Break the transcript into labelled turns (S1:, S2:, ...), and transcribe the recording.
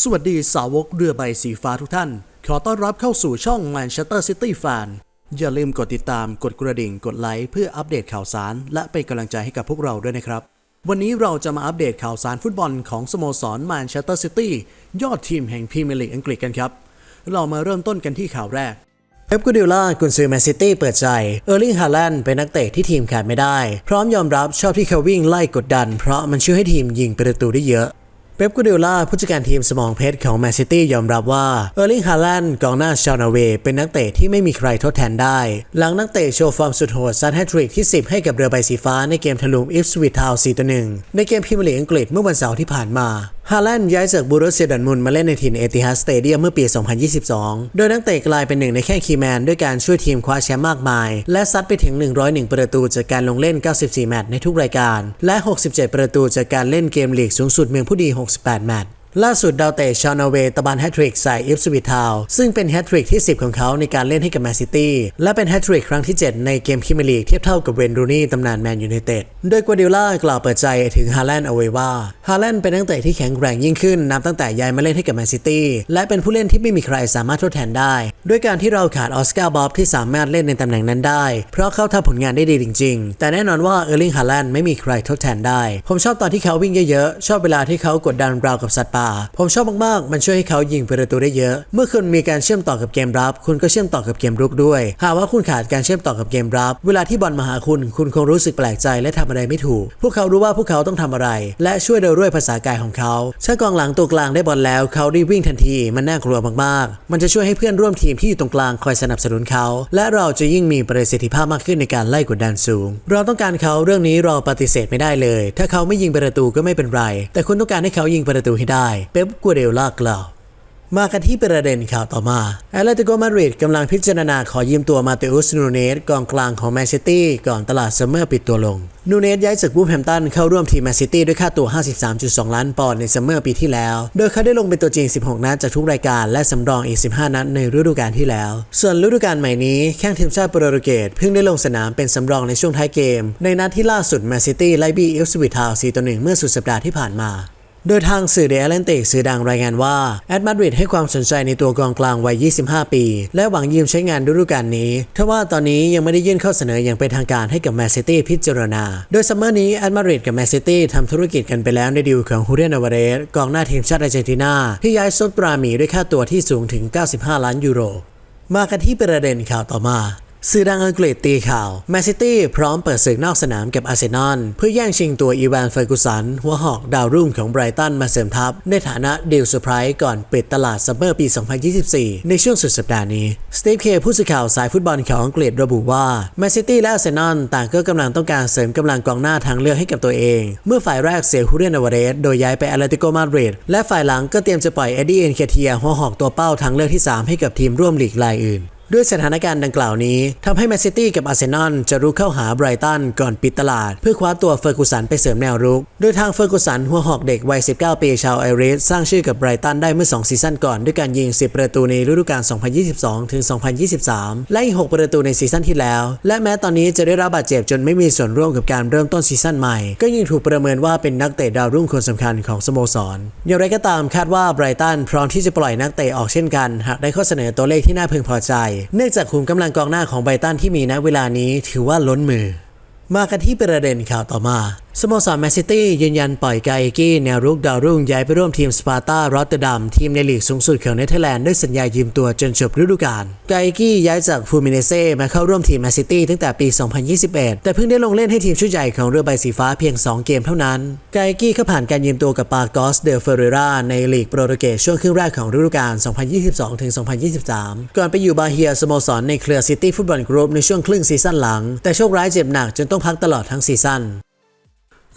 S1: สวัสดีสาวกเรือใบสีฟ้าทุกท่าน ขอต้อนรับเข้าสู่ช่อง Manchester City Fan อย่าลืมกดติดตามกดกระดิ่งกดไลค์เพื่ออัปเดตข่าวสาร และเป็นกำลังใจให้กับพวกเราด้วยนะครับ วันนี้เราจะมาอัปเดตข่าวสารฟุตบอลของสโมสร Manchester City ยอดทีมแห่งพรีเมียร์ลีกอังกฤษกันครับ เรามาเริ่มต้นกันที่ข่าวแรกเป๊ปกูดิล่ากุนซือแมนซิตี้เปิดใจ เออร์ลิงฮาแลนด์เป็นนักเตะที่ทีมขาดไม่ได้ พร้อมยอมรับชอบที่เขาวิ่งไล่กดดัน เพราะมันช่วยให้ทีมยิงประตูได้เยอะ เป๊ปกูดิโอล่าผู้จัดการทีมสมองเพชรของแมนซิตี้ยอมรับว่าเออร์ลิงฮาแลนด์กองหน้าชาวนอร์เวย์เป็นนักเตะที่ไม่มีใครทดแทนได้ หลังนักเตะโชว์ฟอร์มสุดโหดซัดแฮตทริกที่ 10 ให้กับเรือใบสีฟ้าในเกมถล่มอิฟสวิททาวน์4-1 ในเกมพรีเมียร์ลีกอังกฤษเมื่อวันเสาร์ที่ผ่านมาฮาแลนด์ย้ายจากบูรุสเซียดันมุนมาเล่นในทีมเอติฮัสสเตเดียมเมื่อปี 2022 โดยนักเตะกลายเป็นหนึ่งในแค่คีย์แมน ด้วยการช่วยทีมคว้าแชมป์มากมาย และซัดไปถึง 101 ประตูจากการลงเล่น 94 แมตช์ในทุกรายการ และ 67 ประตูจากการเล่นเกมลีกสูงสุดเมืองผู้ดี 68 แมตช์ ล่าสุดดาวเตะชาวนอร์เวย์ตะบันแฮตทริกใส่อิฟสวิททาว ซึ่งเป็นแฮตทริกที่ 10 ของเขาในการเล่นให้กับแมนซิตี้และเป็นแฮตทริกครั้งที่ 7 ในเกมพรีเมียร์ลีกเทียบเท่ากับเวนรูนี่ตำนานแมนยูไนเต็ดโดยกัวดิล่ากล่าวเปิดใจถึงฮาแลนด์เอาไว้ว่าฮาแลนด์เป็นนักเตะที่แข็งแกร่งยิ่งขึ้นนับตั้งแต่ย้ายมาเล่นให้กับแมนซิตี้และเป็นผู้เล่นที่ไม่มีใครสามารถทดแทนได้ด้วยการที่เราขาดออสการ์บ๊อบที่สามารถเล่นในตำแหน่งนั้นได้ เพราะเขาทำผลงานได้ดีจริง ๆ แต่แน่นอนว่าเออร์ลิงฮาแลนด์ไม่มีใครทดแทนได้ ผมชอบตอนที่เขาวิ่งเยอะๆ ชอบเวลาที่เขากดดันราวกับสัตว์ป่า ผมชอบมากๆ มันช่วยให้เขายิงประตูได้เยอะ เมื่อคุณมีการเชื่อมต่อกับเกมรับ คุณก็เชื่อมต่อกับเกมรุกด้วย หากว่าคุณขาดการเชื่อมต่อกับเกมรับ เวลาที่บอลมาหาคุณ คุณคงรู้สึกแปลกใจและทำอะไรไม่ถูก พวกเขารู้ว่าพวกเขาต้องทำอะไร และช่วยโดยด้วยภาษากายของเขาถ้ากองหลังตัวกลางได้บอลแล้ว เขารีบวิ่งทันที มันน่ากลัวมากๆ มันจะช่วยให้เพื่อนร่วมทีมที่อยู่ตรงกลางคอยสนับสนุนเขา และเราจะยิ่งมีประสิทธิภาพมากขึ้นในการไล่กดดันสูง เราต้องการเขาเรื่องนี้เราปฏิเสธไม่ได้เลย ถ้าเขาไม่ยิงประตูก็ไม่เป็นไร แต่คุณต้องการให้เขายิงประตูให้ได้ เป๊ปกัวเดลล่ากล่าว มากันที่ประเด็นข่าวต่อมาแอตเลติโกมาดริดกำลังพิจารณาขอยืมตัวมาเตอุสนูเนสกองกลางของแมนซิตี้ก่อนตลาดซัมเมอร์ปิดตัวลง นูเนสย้ายจากบูฟแฮมตันเข้าร่วมทีมแมนซิตี้ด้วยค่าตัว 53.2 ล้านปอนด์ในซัมเมอร์ปีที่แล้ว โดยเขาได้ลงเป็นตัวจริง 16 นัดจากทุกรายการและสำรองอีก 15 นัดในฤดูกาลที่แล้ว ส่วนฤดูกาลใหม่นี้แข้งทีมชาติโปรตุเกสเพิ่งได้ลงสนามเป็นสำรองในช่วงท้ายเกม ในนัดที่ล่าสุดแมนซิตี้ไล่บี้อิลสวิททาว4ต่อ1เมื่อสุดสัปดาห์ที่ผ่านมา โดยทางสื่อเดอะเอลเลนติกสื่อดังรายงานว่าแอตมาดริดให้ความสนใจในตัวกองกลางวัย 25 ปี และหวังยืมใช้งานฤดูกาลนี้ทว่าตอนนี้ยังไม่ได้ยื่นข้อเสนออย่างเป็นทางการให้กับแมนซิตี้พิจารณา โดยซัมเมอร์นี้แอตมาดริดกับแมนซิตี้ทำธุรกิจกันไปแล้วในดีลของฮูเรียนอวาเรสกองหน้าทีมชาติอาร์เจนตินาที่ย้ายซดปราหมีด้วยค่าตัวที่สูงถึง 95 ล้านยูโรมากันที่ประเด็นข่าวต่อมา สื่อดังอังกฤษตีข่าว แมนซิตี้พร้อมเปิดศึกนอกสนามกับอาร์เซนอลเพื่อแย่งชิงตัวอีวานเฟอร์กุสัน หัวหอกดาวรุ่งของไบรตันมาเสริมทัพ ในฐานะดีลเซอร์ไพรส์ก่อนปิดตลาดซัมเมอร์ปี 2024 ในช่วงสุดสัปดาห์นี้ สตีฟเคผู้สื่อข่าวสายฟุตบอลของอังกฤษระบุว่า แมนซิตี้และอาร์เซนอลต่างก็กำลังต้องการเสริมกำลังกองหน้าทางเลือกให้กับตัวเอง เมื่อฝ่ายแรกเสียฮูเรียนอวาเรสโดยย้ายไปแอตเลติโกมาดริดและฝ่ายหลังก็เตรียมจะปล่อยเอ็ดดี้เอ็นเคเทียหัวหอกตัวเป้าทางเลือกที่สามให้กับทีมร่วมลีกรายอื่น ด้วยสถานการณ์ดังกล่าวนี้ทำให้แมนซิตี้กับอาร์เซนอลจะรุกเข้าหาไบรตันก่อนปิดตลาด เพื่อคว้าตัวเฟอร์กุสันไปเสริมแนวรุก โดยทางเฟอร์กุสันหัวหอกเด็กวัย 19 ปีชาวไอริสสร้างชื่อกับไบรตันได้เมื่อ 2 ซีซั่นก่อน ด้วยการยิง 10 ประตูในฤดูกาล 2022 ถึง 2023 และอีก 6 ประตูในซีซั่นที่แล้ว และแม้ตอนนี้จะได้รับบาดเจ็บจนไม่มีส่วนร่วมกับการเริ่มต้นซีซั่นใหม่ ก็ยังถูกประเมินว่าเป็นนักเตะดาวรุ่งคนสำคัญของสโมสร อย่างไรก็ตามคาดว่าไบรตันพร้อมที่จะปล่อยนักเตะออกเช่นกัน หากได้ข้อเสนอตัวเลขที่น่าพึงพอใจเนื่องจากขุมกำลังกองหน้าของไบตันที่มีณเวลานี้ถือว่าล้นมือ มากันที่ประเด็นข่าวต่อมาสโมสรแมนซิตี้ยืนยันปล่อยกาเอกี้แนวรุกดาวรุ่งย้ายไปร่วมทีมสปาร์ตารอตเตอร์ดัมทีมในลีกสูงสุดของเนเธอร์แลนด์ด้วยสัญญายืมตัวจนจบฤดูกาลกาเอกี้ย้ายจากฟูมิเนเซ่มาเข้าร่วมทีมแมนซิตี้ตั้งแต่ปี 2021 แต่เพิ่งได้ลงเล่นให้ทีมชุดใหญ่ของเรือใบสีฟ้าเพียง 2 เกมเท่านั้นกาเอกี้เข้าผ่านการยืมตัวกับปากอสเดลเฟเรราในลีกโปรตุเกสช่วงครึ่งแรกของฤดูกาล 2022-2023 ก่อนไปอยู่บาเฮียสโมสรในเครือซิตี้ฟุตบอลกรุ๊ปในช่วงครึ่งซีซั่นหลัง แต่โชคร้ายเจ็บหนักจนต้องพักตลอดทั้งซีซั่น